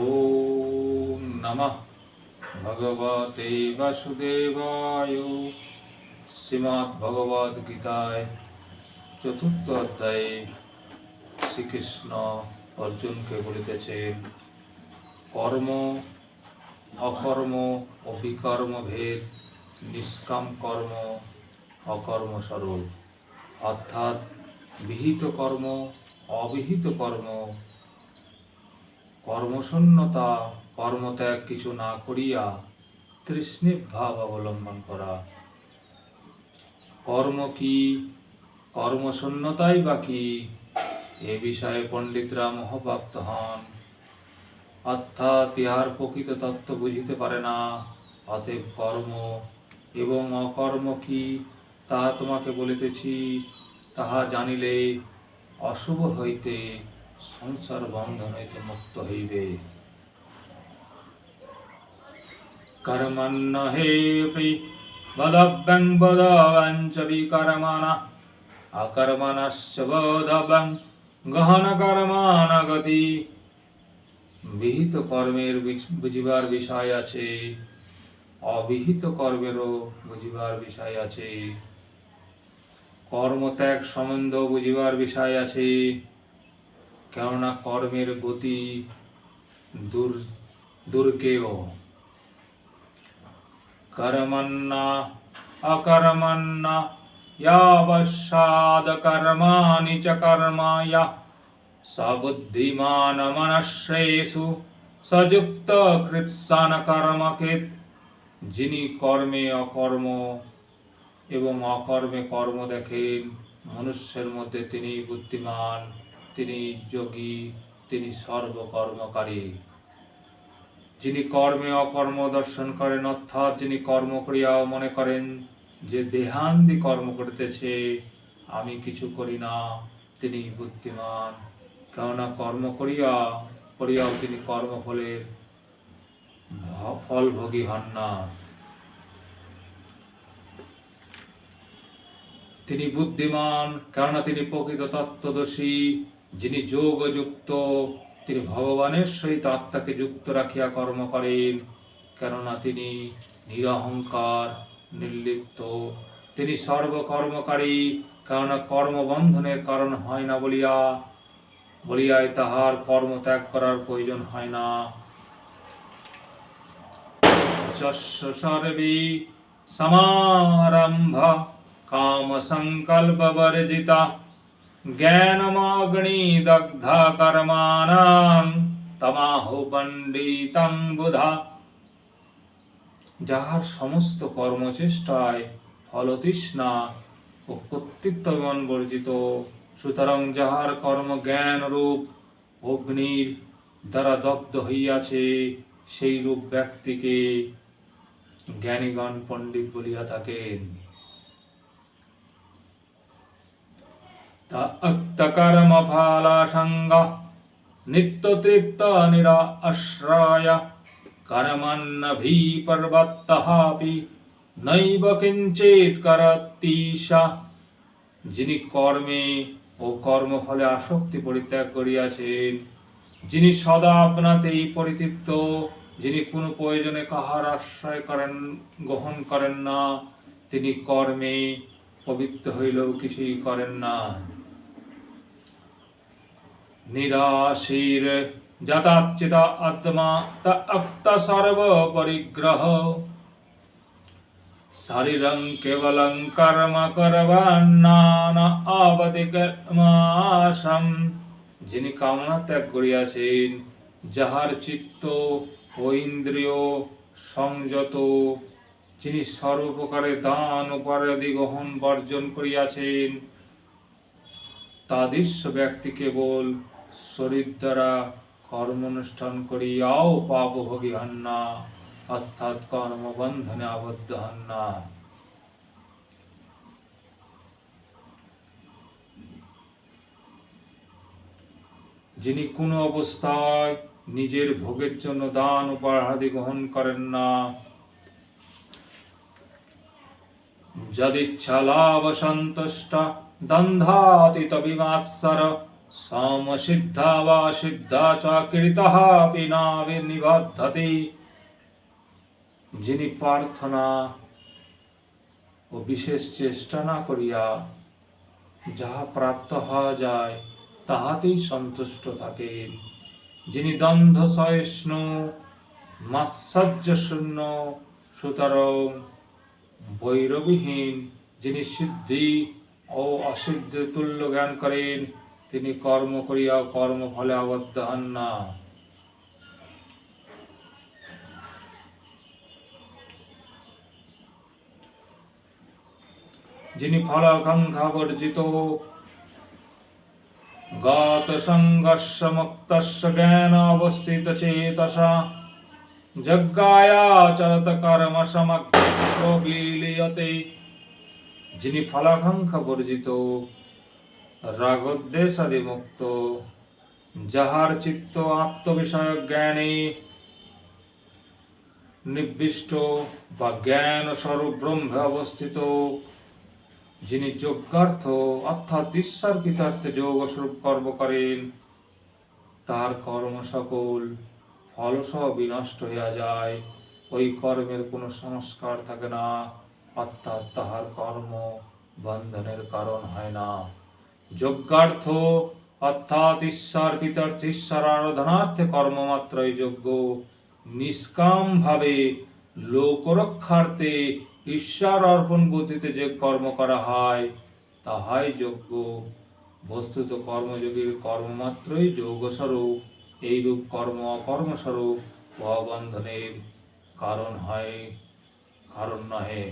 ওম নমঃ ভগবতে বাসুদেবায় শ্রীমদ্ ভগবদ চতুর্থ অধ্যায়ে শ্রীকৃষ্ণ অর্জুনকে বলিতেছেন কর্ম, অকর্ম ও বিকর্ম ভেদ, নিষ্কাম কর্ম, অকর্ম স্বরূপ অর্থাৎ, বিহিত কর্ম, অবিহিত কর্ম কর্মশূন্যতা, কর্মত্যাগ কিছু না করিয়া তৃষ্ণিক ভাব অবলম্বন করা। কর্ম কি? কর্মশূন্যতাই বা কি? এ বিষয়ে পণ্ডিতরা মোহপ্রাপ্ত হন। অর্থাৎ ইহার প্রকৃত তত্ত্ব বুঝিতে পারে না। অতএব কর্ম এবং অকর্ম কি তাহা তোমাকে বলিতেছি, তাহা জানিলে অশুভ হইতে সংসার বন্ধন হইতে মুক্ত হইবে। কর্মন্ন হেপি বদব্যং বদবং চ বিকর্মণ অকর্মণশ্চ বদবং গহন কর্মান গতি। বিহিত কর্মের বুঝিবার বিষয় আছে, অবিহিত কর্মেরও বুঝিবার বিষয় আছে। কর্মত্যাগ সম্বন্ধ বুঝিবার বিষয় আছে। কেননা কর্মের গতি দুর, দুর্গেয়। কর্মন্না অকর্মন্না ইয়াবশ্যাদ কর্মাণি চ কর্মায়া। সবুদ্ধিমান মনশ্রেয়সু সযুক্ত কৃৎসান কর্মকৃত যিনি কর্মে অকর্ম এবং অকর্মে কর্ম দেখেন, মনুষ্যের মধ্যে তিনি বুদ্ধিমান। তিনি যোগী, তিনি সর্বকর্মকারী। যিনি কর্মে অকর্ম দর্শন করেন, অর্থাৎ যিনি কর্ম করিয়াও মনে করেন যে দেহান্দি কর্ম করিতেছে, আমি কিছু করি না, তিনি বুদ্ধিমান। কেননা কর্ম করিয়া, করিয়াও তিনি কর্মফলের ফলভোগী হন না। তিনি বুদ্ধিমান, কেননা তিনি প্রকৃত তত্ত্বদর্শী। যিনি যোগযুক্ত, তিনি ভগবানের সহিত আত্মাকে যুক্ত রাখিয়া কর্ম করেন, কেননা তিনি নিরহংকার, নির্লিপ্ত। তিনি সর্বকর্মকারী, কেননা কর্মবন্ধনের কারণ হয় না বলিয়া বলিয়ায় তাহার কর্ম ত্যাগ করার প্রয়োজন হয় না। সর্বে সমারম্ভ কাম সংকল্প বর্জিতা জ্ঞানমাগ্নি দগ্ধ কর্মাণাং তমাহু পণ্ডিতং বুধা যাহার সমস্ত কর্মচেষ্টায় ফলতৃষ্ণা ও কর্তৃত্বমন বর্জিত, সুতরাং যাহার কর্ম জ্ঞান রূপ অগ্নির দ্বারা দগ্ধ হইয়াছে সেই রূপ ব্যক্তিকে জ্ঞানীগণ পণ্ডিত বলিয়া থাকেন। তা অক্তকর্ম ফালাসঙ্গ নিত্য তৃপ্ত নিরা আশ্রয় কর্মন্নভি পর্বত্তহাপি নৈব কিঞ্চিত করতীশা যিনি কর্মে ও কর্মফলে আসক্তি পরিত্যাগ করিয়াছেন, যিনি সদা আপনাতেই পরিতৃপ্ত, যিনি কোনো প্রয়োজনে কাহার আশ্রয় করেন, গ্রহণ করেন না, তিনি কর্মে পবিত্র হইলেও কিছুই করেন না। নিরাশীর যথাচিত আত্মা তা আত্ম সর্ব পরিগ্রহ শরীরং কেবলং কর্ম করবান্নান আবতি কর্মাশম যিনি কামনা ত্যাগ করিয়াছেন যাহার চিত্ত ও ইন্দ্রিয় সংযত যিনি সর্বপ্রকারে দান উপারাদি গ্রহণ বর্জন করিয়াছেন তাদৃশ্য ব্যক্তি কেবল শরীর দ্বারা কর্মানুষ্ঠান করিয়াও পাপভোগী হন না অর্থাৎ কর্মবন্ধনে আবদ্ধ হন না যিনি কোনো অবস্থায় নিজের ভোগের জন্য দান উপাহাদি গ্রহণ করেন না, যদিচ্ছা লাভ সন্তুষ্ট দন্ধাতি তবিমাৎসর সমসিদ্ধা বা সিদ্ধা চ কৃতः अपि নিবদ্ধতে যিনি প্রার্থনা ও বিশেষ চেষ্টা না করিয়া যাহা প্রাপ্ত হওয়া যায়, তাহাতেই সন্তুষ্ট থাকেন যিনি দ্বন্দ্ব সহিষ্ণু মাৎসর্য শূন্য সুতরাং বৈরবিহীন, যিনি সিদ্ধি ও অসিদ্ধ তুল্য জ্ঞান করেন। তিনি কর্ম করিয়া কর্মফলে আবদ্ধ হন না। যিনি ফলাকাঙ্ক্ষা বর্জিত, গত সংঘর্ষ মুক্তস্য জ্ঞান অবস্থিত চেতসা, যজ্ঞায়াচরত কর্ম সমগ্র বিলীয়তে যিনি ফলাকাঙ্ক্ষা বর্জিত রাগদ্বেষাদি মুক্ত যাহার চিত্ত আত্মবিষয়ক জ্ঞানে নিবিষ্ট বা জ্ঞান স্বরূপ ব্রহ্মে অবস্থিত, যিনি যজ্ঞার্থ অর্থাৎ ঈশ্বর পিতার্থে যোগ স্বরূপ কর্ম করেন তার কর্ম সকল ফলসহ বিনষ্ট হইয়া যায়, ওই কর্মের কোনো সংস্কার থাকে না। অর্থাৎ তাহার কর্ম বন্ধনের কারণ হয় না। যজ্ঞার্থ অর্থাৎ ঈশ্বর পিতার্থ ঈশ্বর আরাধনার্থে কর্মমাত্রই যোগ্য নিষ্কাম ভাবে লোকরক্ষার্থে ঈশ্বর অর্পণ বুদ্ধিতে যে কর্ম করা হয়, তাহাই যোগ্য বস্তুত কর্মযোগীর কর্মমাত্রই যোগস্বরূপ এইরূপ কর্ম অকর্মস্বরূপ ভবন্ধনের কারণ হয়, কারণ নহে।